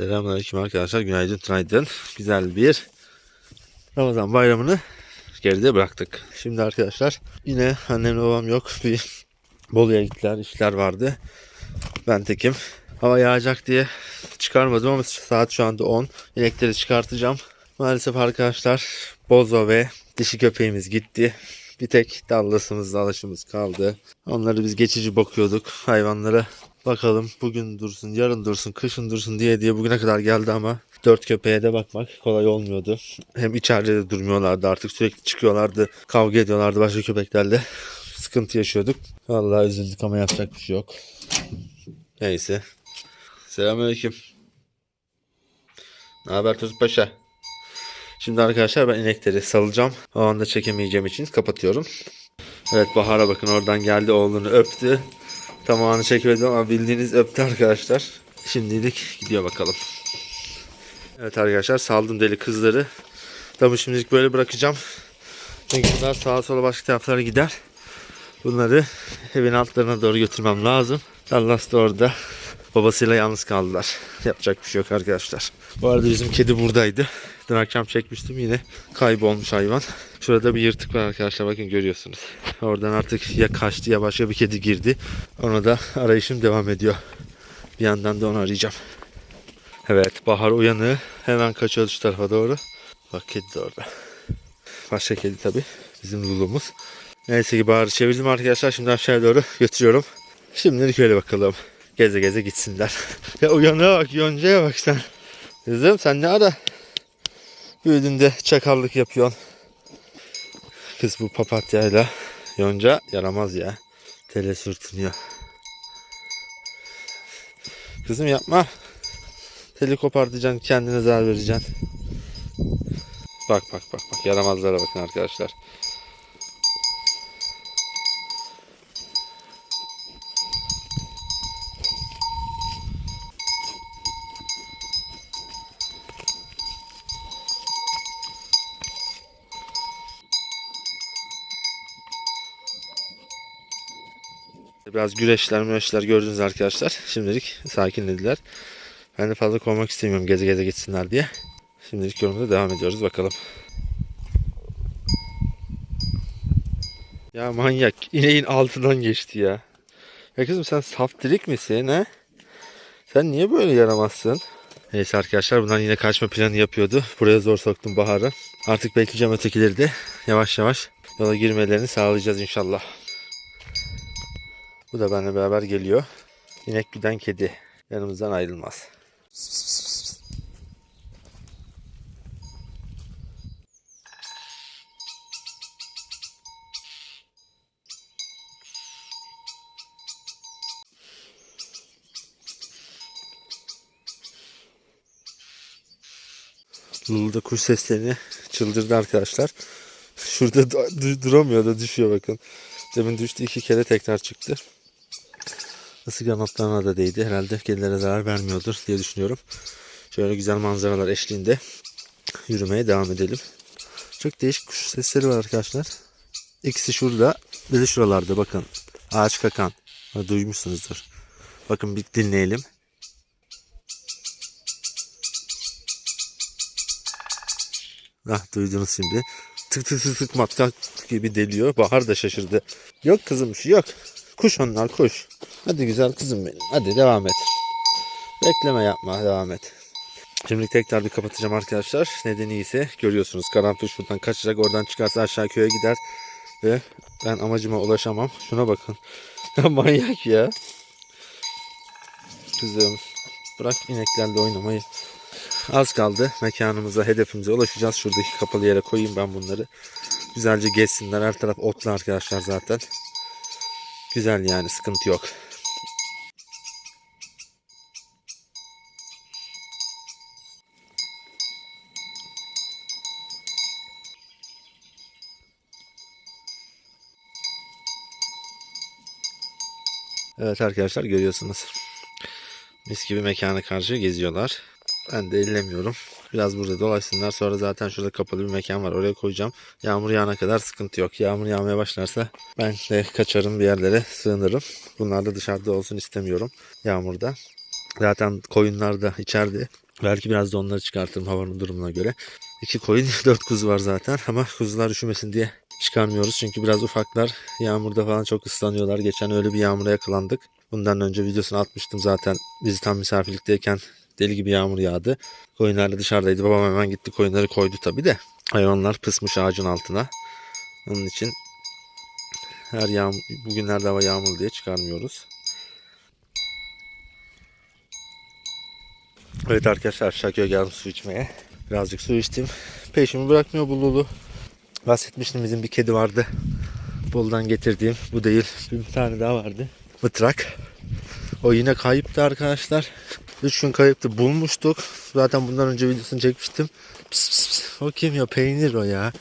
Selamünaleyküm arkadaşlar. Günaydın, günaydın. Güzel bir Ramazan bayramını geride bıraktık. Şimdi arkadaşlar yine annemle babam yok. Bir Bolu'ya gittiler. işler vardı. Ben tekim. Hava yağacak diye çıkarmadım ama saat şu anda 10. İnekleri çıkartacağım. Maalesef arkadaşlar Bozo ve dişi köpeğimiz gitti. Bir tek dallasımız dalaşımız kaldı. Onları biz geçici bakıyorduk hayvanlara. Bakalım bugün dursun, yarın dursun, kışın dursun diye diye bugüne kadar geldi ama dört köpeğe de bakmak kolay olmuyordu. Hem içeride de durmuyorlardı artık sürekli çıkıyorlardı, kavga ediyorlardı başka köpeklerle. Sıkıntı yaşıyorduk. Vallahi üzüldük ama yapacak bir şey yok. Neyse. Selamünaleyküm. Ne haber Tuzuk Paşa? Şimdi arkadaşlar ben inekleri salacağım. O anda çekemeyeceğim için kapatıyorum. Evet Bahar'a bakın oradan geldi oğlunu öptü. Tamamını çekmedim ama bildiğiniz öptü arkadaşlar. Şimdilik gidiyor bakalım. Evet arkadaşlar saldım deli kızları. Tabii şimdilik böyle bırakacağım. Çünkü bunlar sağa sola başka taraflara gider. Bunları evin altlarına doğru götürmem lazım. Dallas da orada. Babasıyla yalnız kaldılar. Yapacak bir şey yok arkadaşlar. Bu arada bizim kedi buradaydı. Dün akşam çekmiştim yine kaybolmuş hayvan. Şurada bir yırtık var arkadaşlar bakın görüyorsunuz. Oradan artık ya kaçtı ya başka bir kedi girdi. Ona da arayışım devam ediyor. Bir yandan da onu arayacağım. Evet Bahar uyanığı hemen kaçıyor şu tarafa doğru. Bak kedi de orada. Başka kedi tabi. Bizim Lulu'muz. Neyse ki Bahar'ı çevirdim arkadaşlar. Şimdi aşağıya doğru götürüyorum. Şimdilik öyle bakalım. Geze geze gitsinler. ya uyanığa bak yoncaya bak sen. Kızım sen ne ara büyüdüğünde çakallık yapıyorsun. Kız bu papatyayla yonca yaramaz ya. Tele sürtünüyor. Kızım yapma. Teli kopartacaksın kendine zarar vereceksin. Bak bak bak bak yaramazlara bakın arkadaşlar. Biraz güreşler müreşler gördünüz arkadaşlar. Şimdilik sakinlediler. Ben de fazla kovmak istemiyorum geze geze gitsinler diye. Şimdilik yorumda devam ediyoruz bakalım. Ya manyak ineğin altından geçti ya. Ya kızım sen saftirik misin ha? Sen niye böyle yaramazsın? Neyse arkadaşlar bundan yine kaçma planı yapıyordu. Buraya zor soktum Bahar'ı. Artık bekleyeceğim ötekileri de yavaş yavaş yola girmelerini sağlayacağız inşallah. Bu da benimle beraber geliyor. İnek güden kedi. Yanımızdan ayrılmaz. Lulu da kuş seslerini çıldırdı arkadaşlar. Şurada du- du- duramıyor da düşüyor bakın. Demin düştü iki kere tekrar çıktı. Isık notlarına da değdi. Herhalde kedilere zarar vermiyordur diye düşünüyorum. Şöyle güzel manzaralar eşliğinde yürümeye devam edelim. Çok değişik kuş sesleri var arkadaşlar. İkisi şurada, biri şuralarda bakın. Ağaç kakan. Ha, duymuşsunuzdur. Bakın bir dinleyelim. Ah duydunuz şimdi. Tık tık tık tık matkap gibi deliyor. Bahar da şaşırdı. Yok kızım şu yok. Kuş onlar kuş. Hadi güzel kızım benim. Hadi devam et. Bekleme yapma devam et. Şimdi tekrar bir kapatacağım arkadaşlar. Nedeni ise görüyorsunuz. Karanfil şuradan kaçacak. Oradan çıkarsa aşağı köye gider. Ve ben amacıma ulaşamam. Şuna bakın. Ya manyak ya. Kızım bırak ineklerle oynamayı. Az kaldı. Mekanımıza, hedefimize ulaşacağız. Şuradaki kapalı yere koyayım ben bunları. Güzelce gezsinler. Her taraf otlu arkadaşlar zaten. Güzel yani sıkıntı yok. Evet arkadaşlar görüyorsunuz. Mis gibi mekana karşı geziyorlar. Ben de ellemiyorum. Biraz burada dolaşsınlar. Sonra zaten şurada kapalı bir mekan var. Oraya koyacağım. Yağmur yağana kadar sıkıntı yok. Yağmur yağmaya başlarsa ben de kaçarım bir yerlere sığınırım. Bunlar da dışarıda olsun istemiyorum. Yağmurda. Zaten koyunlar da içeride. Belki biraz da onları çıkartırım havanın durumuna göre. İki koyun, dört kuzu var zaten ama kuzular üşümesin diye çıkarmıyoruz. Çünkü biraz ufaklar yağmurda falan çok ıslanıyorlar. Geçen öyle bir yağmura yakalandık. Bundan önce videosunu atmıştım zaten. Biz tam misafirlikteyken deli gibi yağmur yağdı. Koyunlar da dışarıdaydı. Babam hemen gitti koyunları koydu tabii de. Hayvanlar pısmış ağacın altına. Onun için her yağmur, bugünlerde hava yağmurlu diye çıkarmıyoruz. Evet arkadaşlar Şakir'e geldim su içmeye. Birazcık su içtim. Peşimi bırakmıyor bu Lulu. Bahsetmiştim bizim bir kedi vardı. Bolu'dan getirdiğim. Bu değil. Bir tane daha vardı. Mıtrak. O yine kayıptı arkadaşlar. 3 gün kayıptı. Bulmuştuk. Zaten bundan önce videosunu çekmiştim. Pis pis pis. O kim ya? Peynir o ya.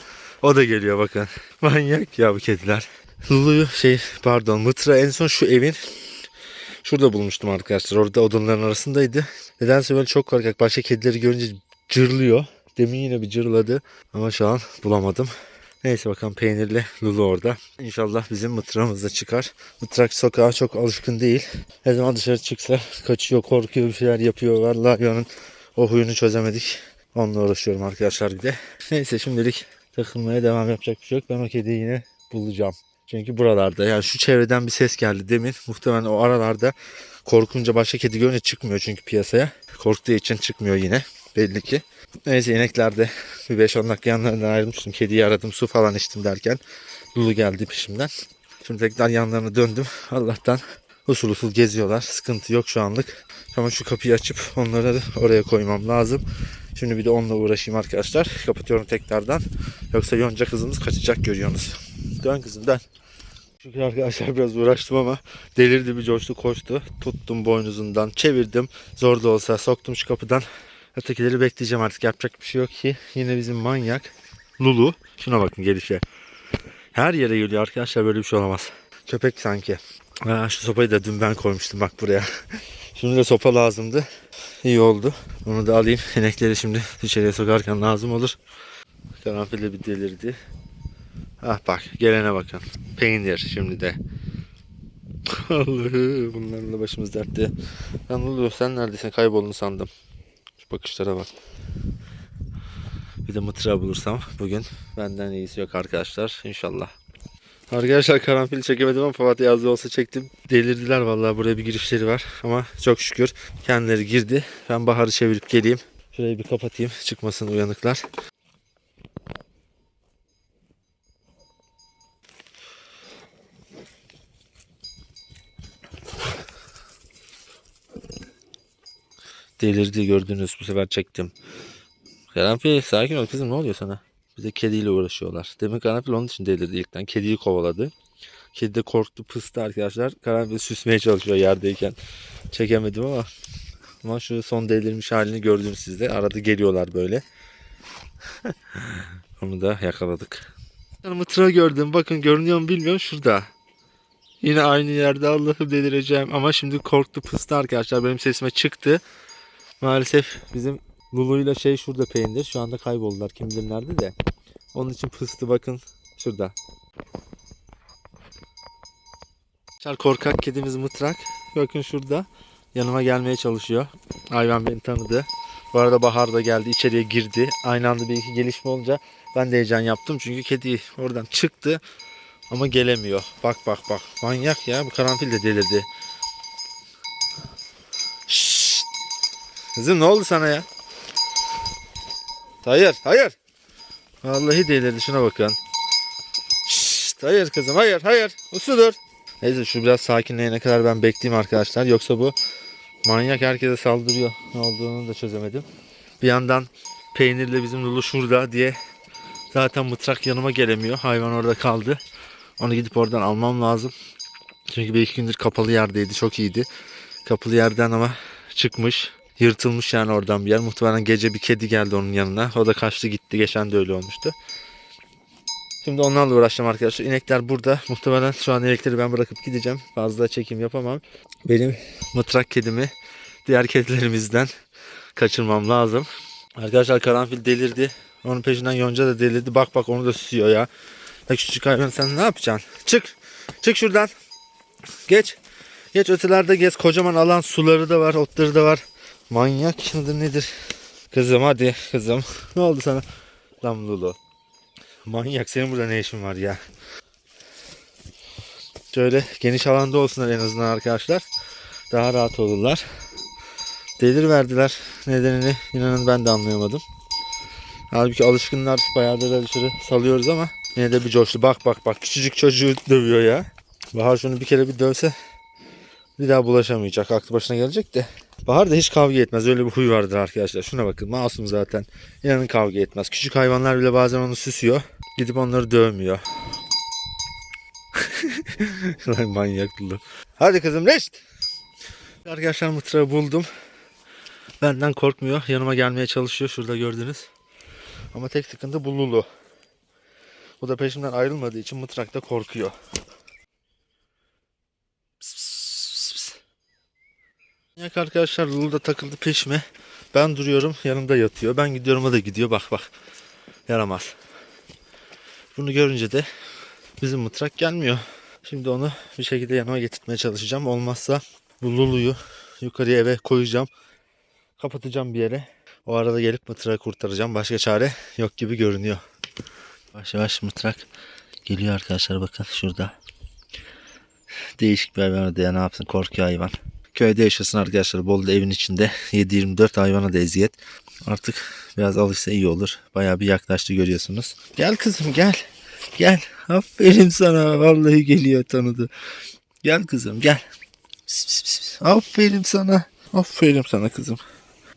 O da geliyor bakın. Manyak ya bu kediler. Lulu'yu şey pardon Mıtra en son şu evin Şurada bulmuştum arkadaşlar. Orada odunların arasındaydı. Nedense böyle çok korkak. Başka kedileri görünce cırlıyor. Demin yine bir cırladı. Ama şu an bulamadım. Neyse bakalım peynirli Lulu orada. İnşallah bizim mıtramız da çıkar. Mıtrak sokağa çok alışkın değil. Her zaman dışarı çıksa kaçıyor, korkuyor, bir şeyler yapıyor. Vallahi onun o huyunu çözemedik. Onunla uğraşıyorum arkadaşlar bir de. Neyse şimdilik takılmaya devam yapacak bir şey yok. Ben o kediyi yine bulacağım. Çünkü buralarda yani şu çevreden bir ses geldi demin. Muhtemelen o aralarda korkunca başka kedi görünce çıkmıyor çünkü piyasaya. Korktuğu için çıkmıyor yine belli ki. Neyse ineklerde bir 5-10 dakika yanlarından ayrılmıştım. Kediyi aradım su falan içtim derken Lulu geldi peşimden. Şimdi tekrar yanlarına döndüm. Allah'tan usul usul geziyorlar. Sıkıntı yok şu anlık. Ama şu kapıyı açıp onları oraya koymam lazım. Şimdi bir de onunla uğraşayım arkadaşlar. Kapatıyorum tekrardan. Yoksa yonca kızımız kaçacak görüyorsunuz. Dön kızım dön. Çünkü arkadaşlar biraz uğraştım ama delirdi bir coştu koştu. Tuttum boynuzundan çevirdim. Zor da olsa soktum şu kapıdan. Ötekileri bekleyeceğim artık yapacak bir şey yok ki. Yine bizim manyak Lulu. Şuna bakın gelişe. Her yere geliyor arkadaşlar böyle bir şey olamaz. Köpek sanki. Ha, şu sopayı da dün ben koymuştum bak buraya. Şimdi de sopa lazımdı. İyi oldu. Onu da alayım. İnekleri şimdi içeriye sokarken lazım olur. Karanfil bir delirdi. Ah bak gelene bakın. Peynir şimdi de. Allah'ım bunlarla başımız dertte. Lan oluyor sen neredesin kayboldun sandım. Şu bakışlara bak. Bir de mıtıra bulursam bugün benden iyisi yok arkadaşlar inşallah. Arkadaşlar karanfil çekemedim ama papatya yazdığı olsa çektim. Delirdiler vallahi buraya bir girişleri var ama çok şükür kendileri girdi. Ben baharı çevirip geleyim. Şurayı bir kapatayım çıkmasın uyanıklar. Delirdi gördünüz bu sefer çektim. Karanfil sakin ol kızım ne oluyor sana? Bir de kediyle uğraşıyorlar. Demek karanfil onun için delirdi ilkten. Kediyi kovaladı. Kedi de korktu pıstı arkadaşlar. Karanfil süsmeye çalışıyor yerdeyken. Çekemedim ama. Ama şu son delirmiş halini gördünüz siz de. Arada geliyorlar böyle. Onu da yakaladık. Mıtıra gördüm. Bakın görünüyor mu bilmiyorum. Şurada. Yine aynı yerde Allah'ım delireceğim. Ama şimdi korktu pıstı arkadaşlar. Benim sesime çıktı. Maalesef bizim Lulu'yla şey şurada peynir. Şu anda kayboldular. Kim bilir nerede de. Onun için pıstı bakın. Şurada. Arkadaşlar korkak kedimiz Mıtrak. Bakın şurada. Yanıma gelmeye çalışıyor. Hayvan beni tanıdı. Bu arada Bahar da geldi. içeriye girdi. Aynı anda bir iki gelişme olunca ben de heyecan yaptım. Çünkü kedi oradan çıktı. Ama gelemiyor. Bak bak bak. Manyak ya. Bu karanfil de delirdi. Kızım ne oldu sana ya? Hayır, hayır. Vallahi delirdi şuna bakın. Şşt, hayır kızım, hayır, hayır. Usudur. Neyse şu biraz sakinleyene kadar ben bekleyeyim arkadaşlar. Yoksa bu manyak herkese saldırıyor. Ne olduğunu da çözemedim. Bir yandan peynirle bizim Lulu şurada diye zaten mıtrak yanıma gelemiyor. Hayvan orada kaldı. Onu gidip oradan almam lazım. Çünkü bir iki gündür kapalı yerdeydi. Çok iyiydi. Kapalı yerden ama çıkmış. Yırtılmış yani oradan bir yer. Muhtemelen gece bir kedi geldi onun yanına. O da kaçtı gitti. Geçen de öyle olmuştu. Şimdi onlarla uğraşacağım arkadaşlar. İnekler burada. Muhtemelen şu an inekleri ben bırakıp gideceğim. Fazla çekim yapamam. Benim mıtrak kedimi diğer kedilerimizden kaçırmam lazım. Arkadaşlar karanfil delirdi. Onun peşinden yonca da delirdi. Bak bak onu da süsüyor ya. Ya küçük hayvan sen ne yapacaksın? Çık. Çık şuradan. Geç. Geç ötelerde gez. Kocaman alan suları da var, otları da var. Manyak mıdır nedir? Kızım hadi kızım. Ne oldu sana? Lan Lulu. Manyak senin burada ne işin var ya? Şöyle geniş alanda olsunlar en azından arkadaşlar. Daha rahat olurlar. Delir verdiler. Nedenini inanın ben de anlayamadım. Halbuki alışkınlar bayağıdır da dışarı salıyoruz ama yine de bir coştu. Bak bak bak küçücük çocuğu dövüyor ya. Bahar şunu bir kere bir dövse bir daha bulaşamayacak. Aklı başına gelecek de. Bahar da hiç kavga etmez. Öyle bir huy vardır arkadaşlar. Şuna bakın. Masum zaten. İnanın kavga etmez. Küçük hayvanlar bile bazen onu süsüyor. Gidip onları dövmüyor. Lan manyak Lulu. Hadi kızım reşit. Arkadaşlar mıtrağı buldum. Benden korkmuyor. Yanıma gelmeye çalışıyor. Şurada gördünüz. Ama tek sıkıntı bu Lulu. Bu da peşimden ayrılmadığı için mıtrakta korkuyor. Yak arkadaşlar Lulu da takıldı peşime. Ben duruyorum yanımda yatıyor. Ben gidiyorum o da gidiyor. Bak bak. Yaramaz. Bunu görünce de bizim mıtrak gelmiyor. Şimdi onu bir şekilde yanıma getirtmeye çalışacağım. Olmazsa bu Lulu'yu yukarıya eve koyacağım. Kapatacağım bir yere. O arada gelip mıtrağı kurtaracağım. Başka çare yok gibi görünüyor. Yavaş yavaş mıtrak geliyor arkadaşlar bakın şurada. Değişik bir hayvan ya ne yapsın korkuyor hayvan. Köyde yaşasın arkadaşlar. Bolu'da evin içinde 7-24 hayvana da eziyet. Artık biraz alışsa iyi olur. Bayağı bir yaklaştı görüyorsunuz. Gel kızım gel. Gel. Aferin sana. Vallahi geliyor tanıdı. Gel kızım gel. Pis, pis, pis. Aferin sana. Aferin sana kızım.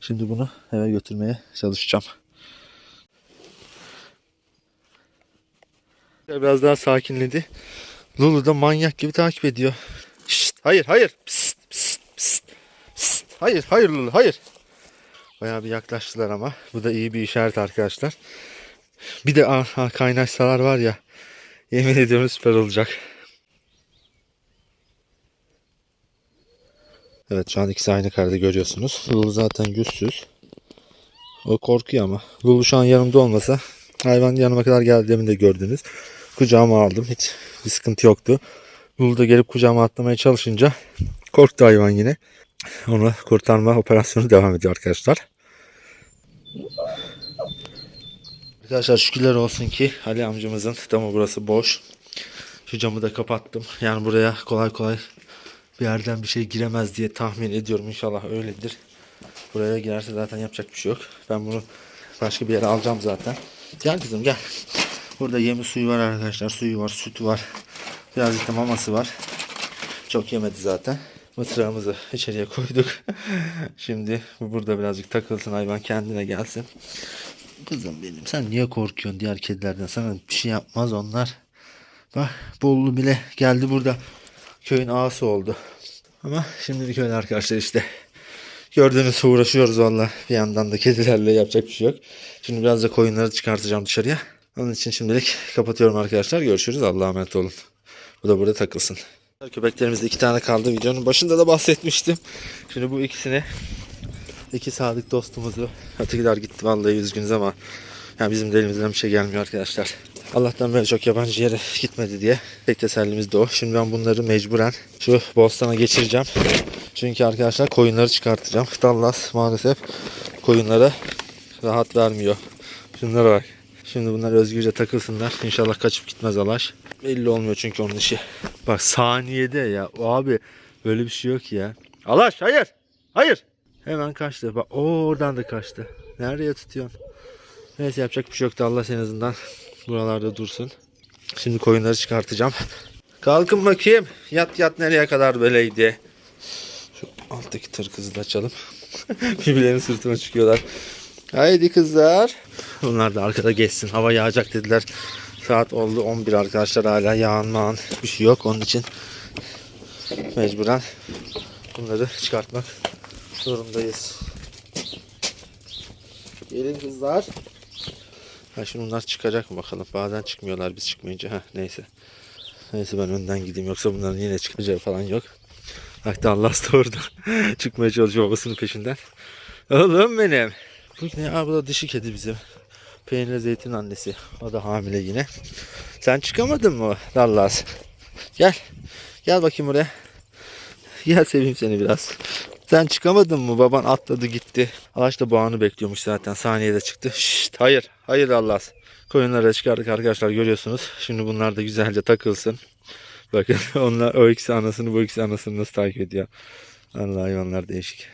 Şimdi bunu eve götürmeye çalışacağım. Biraz daha sakinledi. Lulu da manyak gibi takip ediyor. Şşt, hayır hayır. Psst. Hayır hayır hayır. Bayağı bir yaklaştılar ama. Bu da iyi bir işaret arkadaşlar. Bir de ah, ah, kaynaşsalar var ya. Yemin ediyorum süper olacak. Evet şu an ikisi aynı karede görüyorsunuz. Lulu zaten güçsüz. O korkuyor ama. Lulu şu an yanımda olmasa hayvan yanıma kadar geldiğimi de gördünüz. Kucağıma aldım. Hiç bir sıkıntı yoktu. Lulu da gelip kucağıma atlamaya çalışınca korktu hayvan yine. Onu kurtarma operasyonu devam ediyor arkadaşlar. Arkadaşlar şükürler olsun ki Ali amcamızın damı burası boş. Şu camı da kapattım. Yani buraya kolay kolay bir yerden bir şey giremez diye tahmin ediyorum. İnşallah öyledir. Buraya girerse zaten yapacak bir şey yok. Ben bunu başka bir yere alacağım zaten. Gel kızım gel. Burada yemi suyu var arkadaşlar. Suyu var, sütü var. Birazcık da maması var. Çok yemedi zaten. Mıtrağımızı içeriye koyduk. Şimdi bu burada birazcık takılsın hayvan kendine gelsin. Kızım benim sen niye korkuyorsun diğer kedilerden? Sana bir şey yapmaz onlar. Bak Bollu bile geldi burada. Köyün ağası oldu. Ama şimdilik öyle arkadaşlar işte. Gördüğünüz uğraşıyoruz valla. Bir yandan da kedilerle yapacak bir şey yok. Şimdi biraz da koyunları çıkartacağım dışarıya. Onun için şimdilik kapatıyorum arkadaşlar. Görüşürüz. Allah'a emanet olun. Bu da burada takılsın. Köpeklerimizde iki tane kaldı. Videonun başında da bahsetmiştim. Şimdi bu ikisini iki sadık dostumuzu ötekiler gitti vallahi üzgünüz ama yani bizim de elimizden bir şey gelmiyor arkadaşlar. Allah'tan böyle çok yabancı yere gitmedi diye tek tesellimiz de o. Şimdi ben bunları mecburen şu bostana geçireceğim. Çünkü arkadaşlar koyunları çıkartacağım. Dallas maalesef koyunlara rahat vermiyor. Şunlara bak. Şimdi bunlar özgürce takılsınlar. İnşallah kaçıp gitmez Alaş. Belli olmuyor çünkü onun işi. Bak saniyede ya. O abi böyle bir şey yok ya. Alaş hayır. Hayır. Hemen kaçtı. Bak o oradan da kaçtı. Nereye tutuyorsun? Neyse yapacak bir şey yoktu. Allah en azından buralarda dursun. Şimdi koyunları çıkartacağım. Kalkın bakayım. Yat yat nereye kadar böyleydi. Şu alttaki tır kızı da açalım. Birbirlerinin sırtına çıkıyorlar. Haydi kızlar. Bunlar da arkada geçsin. Hava yağacak dediler. Saat oldu 11 arkadaşlar. Hala yağan mağan bir şey yok. Onun için mecburen bunları çıkartmak zorundayız. Gelin kızlar. Ha şimdi bunlar çıkacak mı bakalım. Bazen çıkmıyorlar biz çıkmayınca. Ha neyse. Neyse ben önden gideyim yoksa bunların yine çıkacağı falan yok. Hatta Allah da orada çıkmaya çalışıyor babasının peşinden. Oğlum benim. Bu ne? Aa, bu da dişi kedi bizim. Peynirli zeytin annesi. O da hamile yine. Sen çıkamadın mı Dallas? Gel. Gel bakayım buraya. Gel seveyim seni biraz. Sen çıkamadın mı? Baban atladı gitti. Ağaç da boğanı bekliyormuş zaten. Saniyede çıktı. Şşt, hayır. Hayır Allah. Koyunlara çıkardık arkadaşlar görüyorsunuz. Şimdi bunlar da güzelce takılsın. Bakın onlar o ikisi anasını bu ikisi anasını nasıl takip ediyor. Allah hayvanlar değişik.